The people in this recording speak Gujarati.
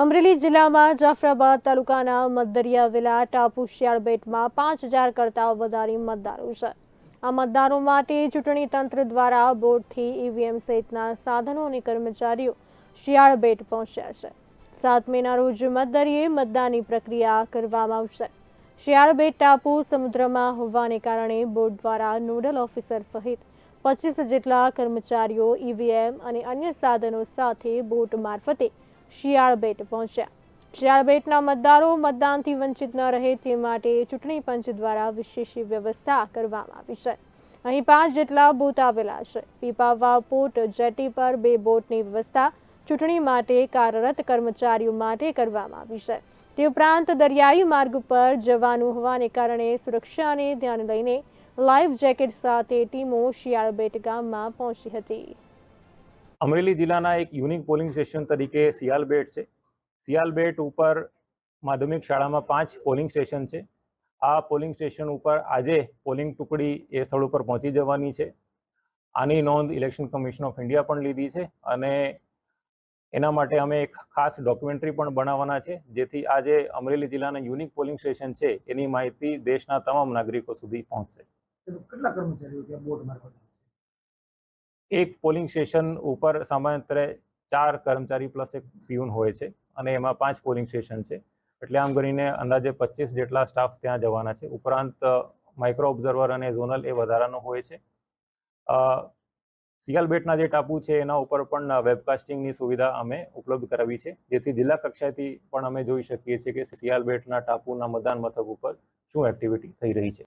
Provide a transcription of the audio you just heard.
અમરેલી જિલ્લામાં જાફરાબાદ તાલુકાના મધદરિયા વિલા ટાપુ શિયાળ બેટમાં પાંચ હજાર કરતાં વધારે મતદારો છે. આ મતદારો માટે ચૂંટણી તંત્ર દ્વારા બોર્ડથી ઈવીએમ સહિતના સાધનો અને કર્મચારીઓ શિયાળ બેટ પહોંચ્યા છે. સાત મેના રોજ મતદરીએ મતદાનની પ્રક્રિયા કરવામાં આવશે. શિયાળ બેટ ટાપુ સમુદ્રમાં હોવાને કારણે બોર્ડ દ્વારા નોડલ ઓફિસર સહિત પચીસ જેટલા કર્મચારીઓ ઈવીએમ અને અન્ય સાધનો સાથે બોટ મારફતે શિયાળ બેટ પહોંચ્યા. શિયાળ બેટના મતદારો મતદાનથી વંચિત ન રહે તે માટે ચૂંટણી પંચ દ્વારા વિશેષ વ્યવસ્થા કરવામાં આવી છે. અહીં પાંચ જેટલા બોટ આવેલા છે. પીપાવાવ પોર્ટ, જેટી પર બે બોટની વ્યવસ્થા ચૂંટણી માટે કાર્યરત કર્મચારીઓ માટે કરવામાં આવી છે. તે ઉપરાંત દરિયાઈ માર્ગ પર જવાનું હોવાને કારણે સુરક્ષાને ધ્યાને લઈને લાઈફ જેકેટ સાથે ટીમો શિયાળ બેટ ગામમાં પહોંચી હતી. અમરેલી જિલ્લાના એક યુનિક પોલિંગ સ્ટેશન તરીકે સિયાલબેટ છે. સિયાલબેટ ઉપર માધ્યમિક શાળામાં પાંચ પોલિંગ સ્ટેશન છે. આ પોલિંગ સ્ટેશન ઉપર આજે પોલિંગ ટુકડી એ સ્થળ ઉપર પહોંચી જવાની છે. આની નોંધ ઇલેક્શન કમિશન ઓફ ઇન્ડિયા પણ લીધી છે અને એના માટે અમે એક ખાસ ડોક્યુમેન્ટરી પણ બનાવવાના છે, જેથી આજે અમરેલી જિલ્લાના યુનિક પોલિંગ સ્ટેશન છે એની માહિતી દેશના તમામ નાગરિકો સુધી પહોંચશે. કેટલા કર્મચારીઓ બોટ મારફતે? એક પોલિંગ સ્ટેશન ઉપર સામાન્યતરે ચાર કર્મચારી પ્લસ એક પ્યુન હોય છે અને એમાં પાંચ પોલિંગ સ્ટેશન છે. એટલે આમ કરીને અંદાજે પચીસ જેટલા સ્ટાફ ત્યાં જવાના છે. ઉપરાંત માઇક્રો ઓબ્ઝર્વર અને ઝોનલ એ વધારાનો હોય છે. સિયાલબેટના જે ટાપુ છે એના ઉપર પણ વેબકાસ્ટિંગની સુવિધા અમે ઉપલબ્ધ કરાવી છે. જેથી જિલ્લા કક્ષાએથી પણ અમે જોઈ શકીએ છીએ કે સિયાલબેટના ટાપુના મતદાન મથક ઉપર શું એક્ટિવિટી થઈ રહી છે.